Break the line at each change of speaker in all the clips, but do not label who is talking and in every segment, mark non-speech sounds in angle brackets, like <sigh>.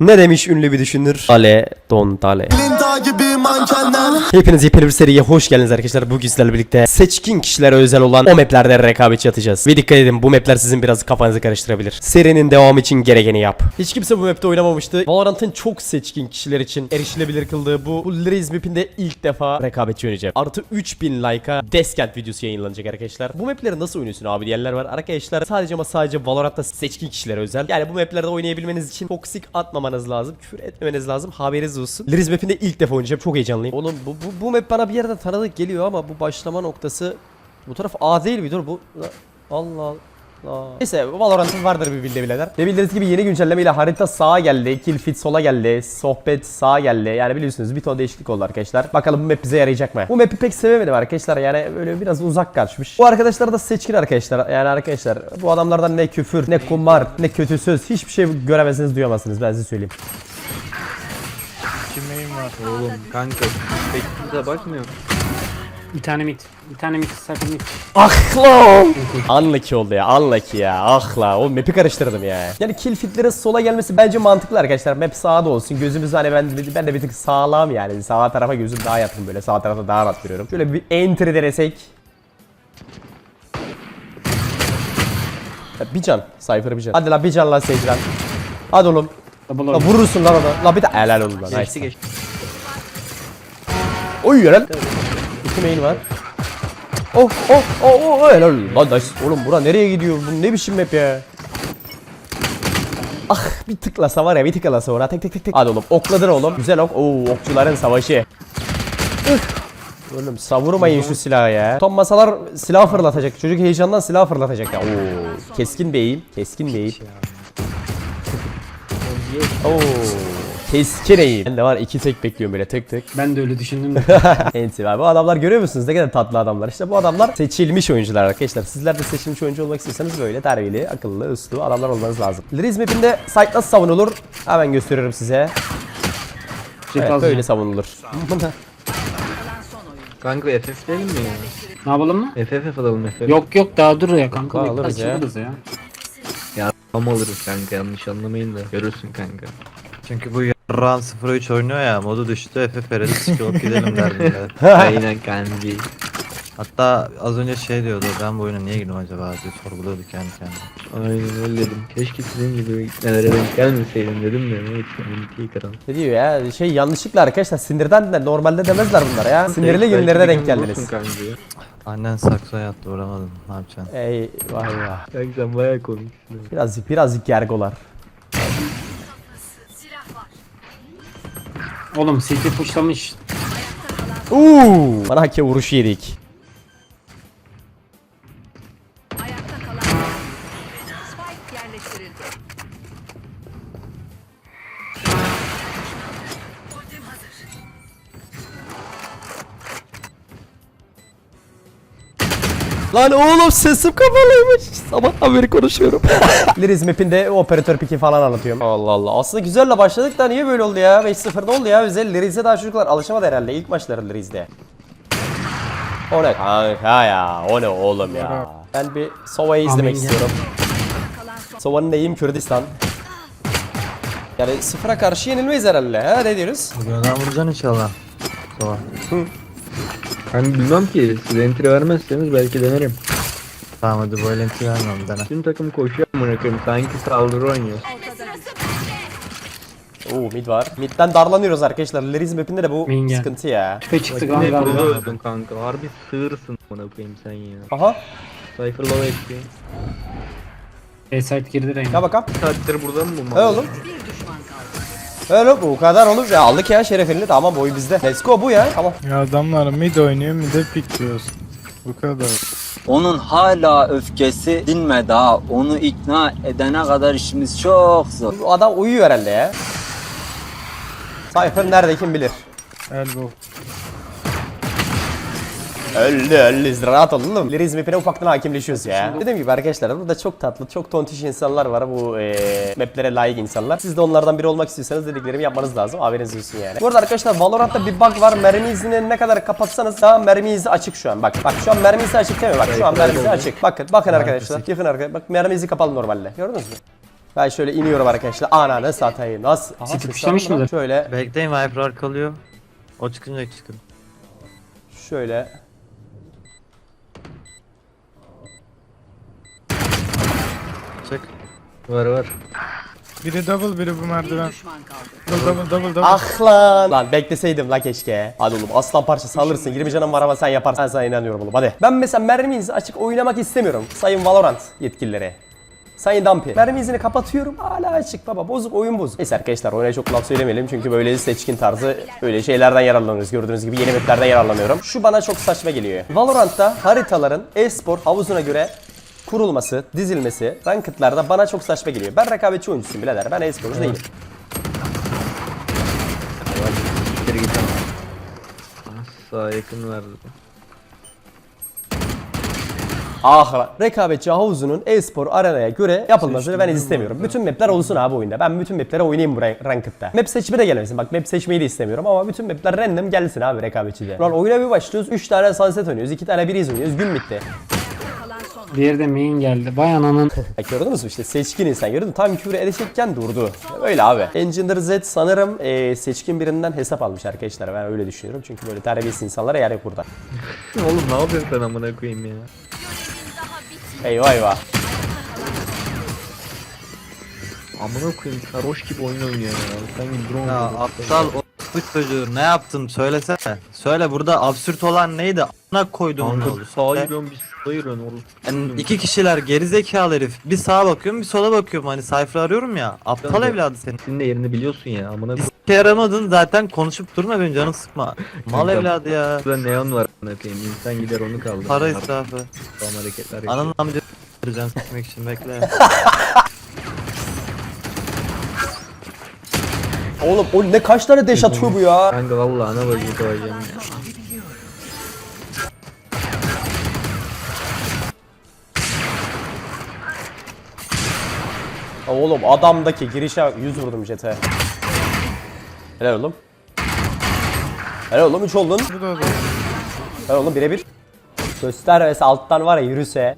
Ne demiş ünlü bir düşünür? Ale Don Dale.
Mankenler
Hepiniz yepyeni bir seriye hoş geldiniz arkadaşlar. Bugün sizlerle birlikte seçkin kişilere özel olan o maplerde rekabetçi atacağız. Ve dikkat edin bu mapler sizin biraz kafanızı karıştırabilir. Serinin devamı için gerekeni yap. Hiç kimse bu mapte oynamamıştı. Valorant'ın çok seçkin kişiler için erişilebilir kıldığı bu, Liz mapinde ilk defa rekabetçi oynayacağım. Artı 3000 like'a Deskent videosu yayınlanacak arkadaşlar. Bu mapleri nasıl oynuyorsun abi diyenler var. Arkadaşlar sadece ama sadece Valorant'ta seçkin kişilere özel. Yani bu maplerde oynayabilmeniz için toksik atmamanız lazım. Küfür etmemeniz lazım. Haberiniz olsun. Liz mapinde ilk defa oynayacağım. Çok heyecanlıyım. Oğlum bu, bu, bu map bana bir yerden tanıdık geliyor ama bu başlama noktası bu taraf A değil mi? Dur bu Allah Allah. Neyse Valorant'ın vardır bir bildiği bileler. Ve bildiğiniz gibi yeni güncellemeyle harita sağa geldi, kill fit sola geldi, sohbet sağa geldi. Yani biliyorsunuz bir ton değişiklik oldu arkadaşlar. Bakalım bu map bize yarayacak mı? Bu map'i pek sevemedim arkadaşlar. Yani böyle biraz uzak kaçmış. Bu arkadaşlar da seçkin arkadaşlar. Yani arkadaşlar bu adamlardan ne küfür, ne kumar, ne kötü söz hiçbir şey göremezsiniz, duyamazsınız ben size söyleyeyim.
Kimeyim var.
Oğlum kanka teklifinize bakmıyor?
Bir tane mit. Bir tane mit. Sakın mit.
Ah lan! Unlucky oldu ya, unlucky ya. Ah la, o map'i karıştırdım ya. Yani kill fitlerin sola gelmesi bence mantıklı arkadaşlar. Map sağda olsun. Gözümüz hani ben, ben de bir tık sağlam yani. Sağ tarafa gözüm daha yakın böyle. Sağ tarafa daha rahat görüyorum. Şöyle bir enter denesek. Ya bir can. Cypher bir can. Hadi la bir can la lan. Hadi oğlum.
Double
La vurursun lan onu. La bir de helal oldu lan.
Geçti
Nice.
geçti.
Oy helal. İki main var. Oh oh oh oh helal. Lan nice. Oğlum bura nereye gidiyor? Bu ne biçim map ya? Ah bir tıklasa var ya bir tıklasa oraya tek tek tek tek. Hadi oğlum okladın oğlum. Güzel ok. Oo okçuların savaşı. Oğlum savurmayın şu silahı ya. Tom masalar silah fırlatacak. Çocuk heyecandan silah fırlatacak ya. Oo keskin beyim. Keskin beyim. Oo keskin eğim. Ben de var iki tek bekliyorum böyle tek tek.
Ben de öyle düşündüm. <laughs>
Enti abi. Bu adamlar görüyor musunuz? Ne kadar tatlı adamlar. İşte bu adamlar seçilmiş oyuncular arkadaşlar. Sizler de seçilmiş oyuncu olmak istiyorsanız böyle terbiyeli, akıllı, uslu adamlar olmanız lazım. Liz map'inde site nasıl savunulur? Hemen gösteriyorum size. Evet
Çok
böyle savunulur. <laughs>
Kanka FF değil mi ya?
Ne yapalım mı?
FF alalım FF.
Yok yok daha dur ya kanka.
Daha alırız ya.
açılırız ya.
Ya tam alırız kanka yanlış anlamayın da. Görürsün kanka.
Çünkü bu yarran 03 oynuyor ya modu düştü FF verelim skillop gidelim <laughs> derdinde. <laughs>
Aynen kanki.
Hatta az önce şey diyordu ben bu oyuna niye girdim acaba diye sorguluyordu kendi kendine.
Aynen öyle dedim. Keşke sizin gibi nelere denk gelmeseydim dedim de. Evet yani kral.
Ne diyor ya? Şey yanlışlıkla arkadaşlar sinirden de normalde demezler bunlara ya. <laughs> Sinirli
bir
denk geldiniz.
Annen saksoya yattı vuramadın ne yapacaksın?
Ey vay vay.
Kanka sen bayağı komiksin.
Birazcık birazcık gergolar.
Oğlum CT pushlamış.
Uuu. Bana hake vuruşu yedik.
Ayakta kalan Spike yerleştirildi.
Lan oğlum sesim kapalıymış. Sabahtan beri konuşuyorum. <laughs> Liz map'inde operatör piki falan anlatıyorum. Allah Allah. Aslında güzelle başladık da niye böyle oldu ya? 5-0 ne oldu ya? Bize Liz'e daha çocuklar alışamadı herhalde. İlk maçları Liz'de. O ne kanka ya? O ne oğlum ya? Ben bir Sova'yı izlemek istiyorum. Sova'nın neyim Kürdistan. Yani sıfıra karşı yenilmeyiz herhalde. Ha ne diyoruz?
Bugün vuracaksın inşallah. Sonra.
Ben bilmem ki siz entry vermezseniz belki denerim.
Tamam hadi bu elenti vermem dene.
Tüm takım koşuyor amına koyayım sanki saldırı oynuyor.
Oo mid var. Mid'den darlanıyoruz arkadaşlar. Liz map'inde de bu
Main gel.
sıkıntı ya.
Tüfe çıktı
Bak yine
kanka.
burada
abi.
öldün kanka. Harbi sığırsın amına koyayım sen ya.
Aha.
Cypher low HP.
A-site girdi Reyna.
Ya bakalım.
Saattir burada mı bu
He oğlum.
Bir düşman kaldı.
Öyle bu kadar olur ya aldık ya şerefini tamam bu oyun bizde. Let's go bu ya tamam.
Ya adamlar mid oynuyor mid pikliyoruz. Bu kadar.
Onun hala öfkesi dinmedi ha. Onu ikna edene kadar işimiz çok zor.
Bu adam uyuyor herhalde ya. Cypher nerede kim bilir.
Elbow.
Öldü öldü rahat olun oğlum. Liriz mapine ufaktan hakimleşiyoruz ya. Dediğim gibi arkadaşlar burada çok tatlı çok tontiş insanlar var bu eee maplere layık insanlar. Siz de onlardan biri olmak istiyorsanız dediklerimi yapmanız lazım haberiniz olsun yani. Bu arada arkadaşlar Valorant'ta bir bug var mermi izini ne kadar kapatsanız daha mermi izi açık şu an. Bak bak şu an mermi izi açık değil mi? Bak şu an mermi izi açık. Bakın bakın arkadaşlar yakın arkadaşlar. Bak mermi izi kapalı normalde. Gördünüz mü? Ben şöyle iniyorum arkadaşlar. Ananı satayım. Nasıl? Sıkıştım
sıkışlamış
lan.
mıdır?
Şöyle
Bekleyin Viper kalıyor. O çıkınca çıkın.
şöyle.
Çık.
Var var.
Biri double biri bu merdiven. Double double double double.
Ah lan. Lan bekleseydim la keşke. Hadi oğlum aslan parçası alırsın. 20 canım var ama sen yaparsın. Ben sana inanıyorum oğlum hadi. Ben mesela mermi izi açık oynamak istemiyorum. Sayın Valorant yetkilileri. Sayın Dampi. Mermi izini kapatıyorum. Hala açık baba. Bozuk oyun bozuk. Neyse arkadaşlar oyuna çok laf söylemeyelim. Çünkü böyle seçkin tarzı öyle şeylerden yararlanıyoruz. Gördüğünüz gibi yeni maplerden yararlanıyorum. Şu bana çok saçma geliyor. Valorant'ta haritaların e-spor havuzuna göre kurulması, dizilmesi, rankedlarda bana çok saçma geliyor. Ben rekabetçi oyuncusuyum birader. Ben e-sporcu değilim.
Geri git ama. Sağ yakın verdi.
Ah lan. Rekabetçi havuzunun e-spor arenaya göre yapılmasını ben istemiyorum. Bütün mapler olsun abi oyunda. Ben bütün maplere oynayayım bu rank- ranked'da. Map seçimi de gelmesin. Bak map seçmeyi de istemiyorum ama bütün mapler random gelsin abi rekabetçide. Ulan oyuna bir başlıyoruz. 3 tane sunset oynuyoruz. 2 tane biriz oynuyoruz. Gün bitti.
Bir yerde main geldi. Vay ananın.
Gördünüz mü işte seçkin insan gördün mü? Tam küfür edecekken durdu. Öyle abi. Engineer Z sanırım eee, seçkin birinden hesap almış arkadaşlar. Ben öyle düşünüyorum. Çünkü böyle terbiyesiz insanlara yer yok burada. <laughs>
Oğlum ne yapıyorsun sen amına koyayım ya?
Eyvah eyvah.
Amına koyayım sarhoş gibi oyun oynuyor ya. Sanki drone
Ya
gibi.
aptal o bu çocuğu ne yaptın söylesene. Söyle burada absürt olan neydi? Ana koydun onu.
bir sağa yürüyorum bir sola yürüyorum oğlum.
Yani iki kişiler gerizekalı herif. Bir sağa bakıyorum bir sola bakıyorum. Hani sayfa arıyorum ya. Aptal
Kanka.
evladı senin.
Senin de yerini biliyorsun ya amına koyayım.
Şey yaramadın zaten konuşup durma benim canım sıkma. Mal
Kanka.
evladı ya.
Burada neon var amına koyayım. İnsan gider onu kaldırır.
Para israfı.
Tam hareketler yapıyor.
Ananın amca vereceğim <laughs> sıkmak için bekle. <laughs>
Oğlum o ne kaç tane deş atıyor bu ya?
Kanka valla ana bacı koyacağım ya.
Oğlum adamdaki girişe 100 vurdum jete. Helal oğlum. Helal oğlum 3 oldun. Helal oğlum birebir. Göstermese alttan var ya yürüse.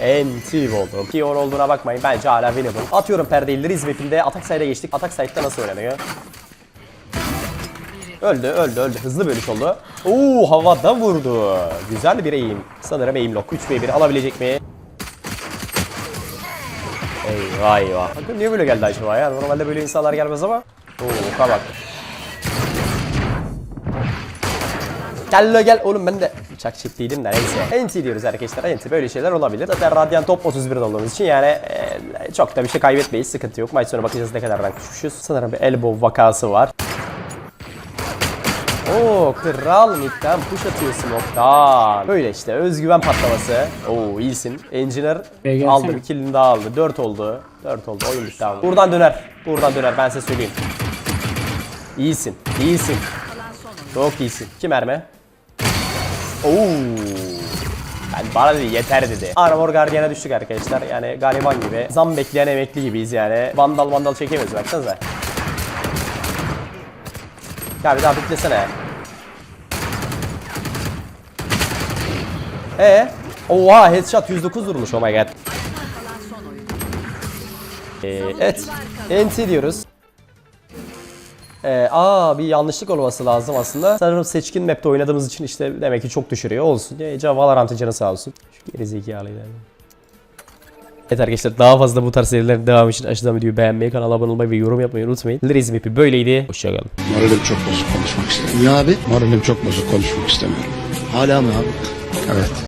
NT oldum. Ki on olduğuna bakmayın bence hala winnable. Atıyorum perdeyi Liz mapinde atak side'e geçtik. Atak side'da nasıl oynanıyor? Öldü öldü öldü. Hızlı bölüş oldu. Oo havada vurdu. Güzel bir eğim. Sanırım eğim lock. 3v1 alabilecek mi? Eyvah eyvah. Bakın niye böyle geldi acaba ya? Normalde böyle insanlar gelmez ama. Oo oka. Gel la gel oğlum ben de bıçak çektiydim de neyse. NT diyoruz arkadaşlar. NT böyle şeyler olabilir. Zaten Radiant top 31 olduğumuz için yani e, çok da bir şey kaybetmeyiz. Sıkıntı yok. Maç sonu bakacağız ne kadar rank düşmüşüz. Sanırım bir elbow vakası var. Oo kral midden push atıyor smoke'tan. Böyle işte özgüven patlaması. Oo iyisin. Engineer
Bey
aldı bir killini daha aldı. 4 oldu. 4 oldu. Oyun bitti abi. Buradan döner. Buradan döner ben size söyleyeyim. İyisin. İyisin. Çok iyisin. Kim Erme? Oo. Yani bana dedi yeter dedi. Armor Guardian'a düştük arkadaşlar. Yani gariban gibi. Zam bekleyen emekli gibiyiz yani. Vandal vandal çekemiyoruz baksanıza. Ya bir daha bitlesene. Ee? Oha headshot 109 vurmuş oh my god. Ee, evet. NT diyoruz. Ee, aa bir yanlışlık olması lazım aslında. Sanırım seçkin map'te oynadığımız için işte demek ki çok düşürüyor. Olsun. Ya Valorant'ın canı sağ olsun. Şu gerizekalıydı. Evet arkadaşlar daha fazla bu tarz serilerin devamı için aşağıdan videoyu beğenmeyi, kanala abone olmayı ve yorum yapmayı unutmayın. Lirizm ipi böyleydi. Hoşçakalın.
Moralim çok bozuk konuşmak istemiyorum. Niye abi? Moralim çok bozuk konuşmak istemiyorum. Hala mı abi? Evet.